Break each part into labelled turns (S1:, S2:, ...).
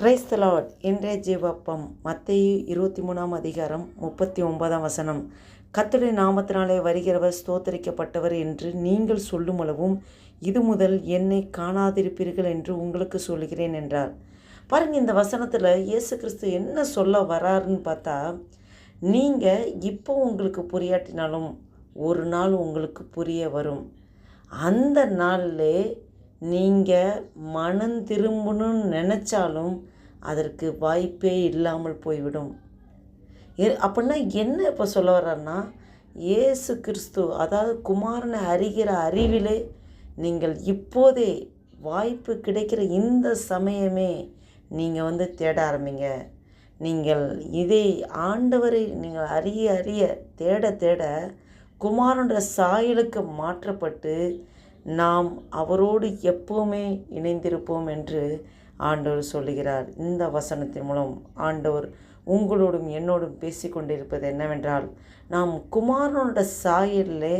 S1: கிரைஸ்தலாட் இன்றைய ஜீவப்பம் மத்தேயு இருபத்தி மூணாம் அதிகாரம் முப்பத்தி ஒன்பதாம் வசனம். கத்துடைய நாமத்தினாலே வருகிறவர் ஸ்தோத்தரிக்கப்பட்டவர் என்று நீங்கள் சொல்லும் அளவும் இது முதல் என்னை காணாதிருப்பீர்கள் என்று உங்களுக்கு சொல்கிறேன் என்றார். பாருங்க இந்த வசனத்தில் இயேசு கிறிஸ்து என்ன சொல்ல வராருன்னு பார்த்தா நீங்கள் இப்போ உங்களுக்கு புரியாட்டினாலும் ஒரு நாள் உங்களுக்கு புரிய வரும். அந்த நாளில் நீங்கள் மனம் திரும்பணும்னு நினச்சாலும் அதற்கு வாய்ப்பே இல்லாமல் போய்விடும். எ- அப்படின்னா என்ன இப்போ சொல்ல வர்றாருன்னா இயேசு கிறிஸ்து அதாவது குமாரனை அறிகிற அறிவிலே நீங்கள் இப்போதே வாய்ப்பு கிடைக்கிற இந்த சமயமே நீங்கள் வந்து தேட ஆரம்பிங்க. நீங்கள் இதை ஆண்டவரை நீங்கள் அறிய அறிய தேட தேட குமாரனுடைய சாயலுக்கு மாற்றப்பட்டு நாம் அவரோடு எப்போவுமே இணைந்திருப்போம் என்று ஆண்டவர் சொல்லுகிறார். இந்த வசனத்தின் மூலம் ஆண்டவர் உங்களோடும் என்னோடும் பேசிக்கொண்டிருப்பது என்னவென்றால் நாம் குமாரனோட சாயலிலே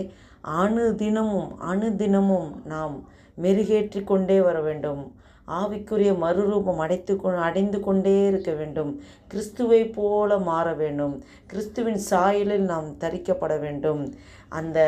S1: அணுதினமும் அணுதினமும் நாம் மெருகேற்றி கொண்டே வர வேண்டும். ஆவிக்குரிய மறுரூபம் அடைத்து அடைந்து கொண்டே இருக்க வேண்டும். கிறிஸ்துவை போல மாற வேண்டும். கிறிஸ்துவின் சாயலில் நாம் தரிக்கப்பட வேண்டும். அந்த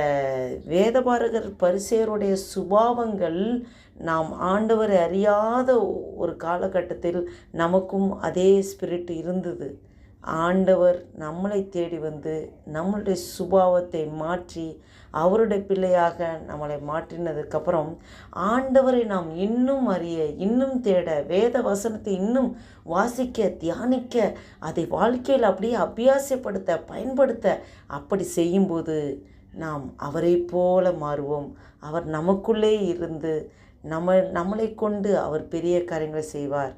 S1: வேதபாரகர் பரிசேருடைய சுபாவங்கள் நாம் ஆண்டவரை அறியாத ஒரு காலகட்டத்தில் நமக்கும் அதே ஸ்பிரிட் இருந்தது. ஆண்டவர் நம்மளை தேடி வந்து நம்மளுடைய சுபாவத்தை மாற்றி அவருடைய பிள்ளையாக நம்மளை மாற்றினதுக்கப்புறம் ஆண்டவரை நாம் இன்னும் அறிய இன்னும் தேட வேத வசனத்தை இன்னும் வாசிக்க தியானிக்க அதை வாழ்க்கையில் அப்படியே அபியாசப்படுத்த பயன்படுத்த அப்படி செய்யும்போது நாம் அவரை போல மாறுவோம். அவர் நமக்குள்ளே இருந்து நம்ம நம்மளை கொண்டு அவர் பெரிய காரியங்களை செய்வார்.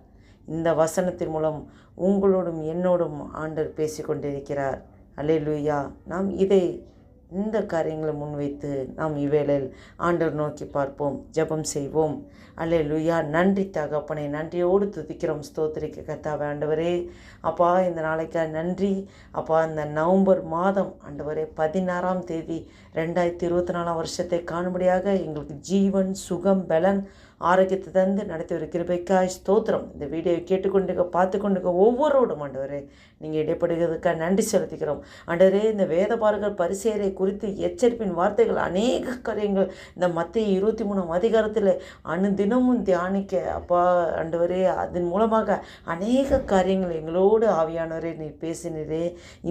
S1: இந்த வசனத்தின் மூலம் உங்களோடும் என்னோடும் ஆண்டவர் பேசிக்கொண்டிருக்கிறார். அல்லேலூயா. நாம் இதை இந்த காரியங்களை முன்வைத்து நாம் இவ்வேளையில் ஆண்டவர் நோக்கி பார்ப்போம் ஜெபம் செய்வோம். அல்லே லுயா நன்றி தகப்பனை நன்றியோடு துதிக்கிறோம். ஸ்தோத்திரிக்க கர்த்தாவே ஆண்டவரே. அப்பா இந்த நாளைக்காக நன்றி. அப்பா இந்த நவம்பர் மாதம் ஆண்டவரே பதினாறாம் தேதி ரெண்டாயிரத்தி இருபத்தி நாலாம் வருஷத்தை காணும்படியாக எங்களுக்கு ஜீவன் சுகம் பலன் ஆரோக்கியத்தை தந்து நடத்தி ஒரு கிருபைக்காய் ஸ்தோத்திரம். இந்த வீடியோவை கேட்டுக்கொண்டுங்க பார்த்து கொண்டுக்க ஒவ்வொருவரும் ஆண்டவரே நீங்கள் இடைப்படுகிறதுக்காக நன்றி செலுத்திக்கிறோம். ஆண்டவரே இந்த வேதபாரகர் பரிசேரை குறித்து எச்சரிப்பின் வார்த்தைகள் அநேக காரியங்கள் இந்த மத்திய இருபத்தி மூணாம் அதிகாரத்தில் அனுதினமும் தியானிக்க அப்பா ஆண்டவரே அதன் மூலமாக அநேக காரியங்கள் எங்களோடு ஆவியானவரே நீ பேசினரே.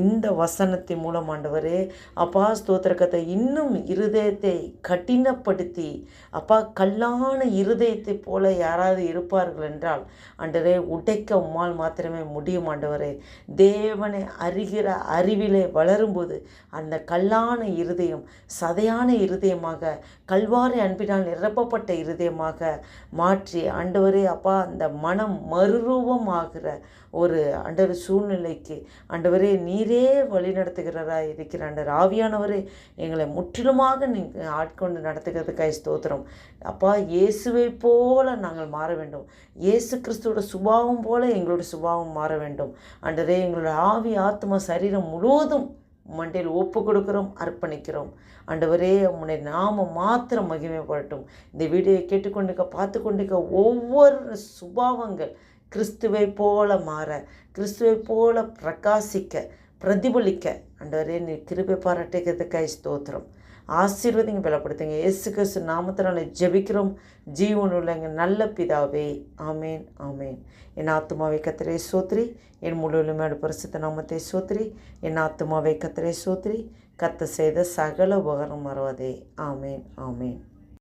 S1: இந்த வசனத்தின் மூலம் ஆண்டவரே அப்பா ஸ்தோத்திரக்கத்தை இன்னும் இருதயத்தை கடினப்படுத்தி அப்பா கல்லான இருதயத்தைப் போல யாராவது இருப்பார்கள் என்றால் ஆண்டவரே உடைக்க உம்மால் மாத்திரமே முடியும் ஆண்டவரே. தேவனை அறிகிற அறிவிலே வளரும்போது அந்த கல்லான இருதயம் சதையான இருதயமாக கல்வாரி அன்பினால் நிரப்பப்பட்ட இருதயமாக மாற்றி ஆண்டவரே அப்பா அந்த மனம் மறுரூபமாகிற ஒரு அண்டர் சூழ்நிலைக்கு ஆண்டவரே நீரே வழிநடத்துகிறதா இருக்கிற அண்டர் ஆவியானவரே எங்களை முற்றிலுமாக நீங்கள் ஆட்கொண்டு நடத்துகிறதுக்காய் ஸ்தோத்திரம். அப்பா இயேசுவை போல நாங்கள் மாற வேண்டும். இயேசு கிறிஸ்துவோட சுபாவம் போல எங்களோட சுபாவம் மாற வேண்டும். அன்றதே எங்களோட ஆவி ஆத்மா சரீரம் முழுவதும் மண்டையில் ஒப்பு கொடுக்குறோம் அர்ப்பணிக்கிறோம். ஆண்டவரே உன்னுடைய நாம மாத்திரம் மகிமைப்படட்டும். இந்த வீடியோவை கேட்டுக்கொண்டிருக்க பார்த்து கொண்டிருக்க ஒவ்வொரு சுபாவங்கள் கிறிஸ்துவை போல மாற கிறிஸ்துவை போல பிரகாசிக்க பிரதிபலிக்க. ஆண்டவரே நீ கிருபை பாராட்டுகிறதுக்காய் ஸ்தோத்திரம். ஆசீர்வதிங்க பலப்படுத்துங்க. இயேசு கிறிஸ்து நாமத்தினால ஜெபிக்கிறோம். ஜீவன் எங்கள் நல்ல பிதாவே ஆமேன் ஆமேன். என் ஆத்மாவை கத்திரை சோத்ரி. என் முழுவலுமையோட பரிசுத்த நாமத்தை சோத்ரி. என் ஆத்மாவை கத்திரை சோத்ரி. கத்த செய்த சகல உபகரணம் மறவாதே. ஆமேன் ஆமேன்.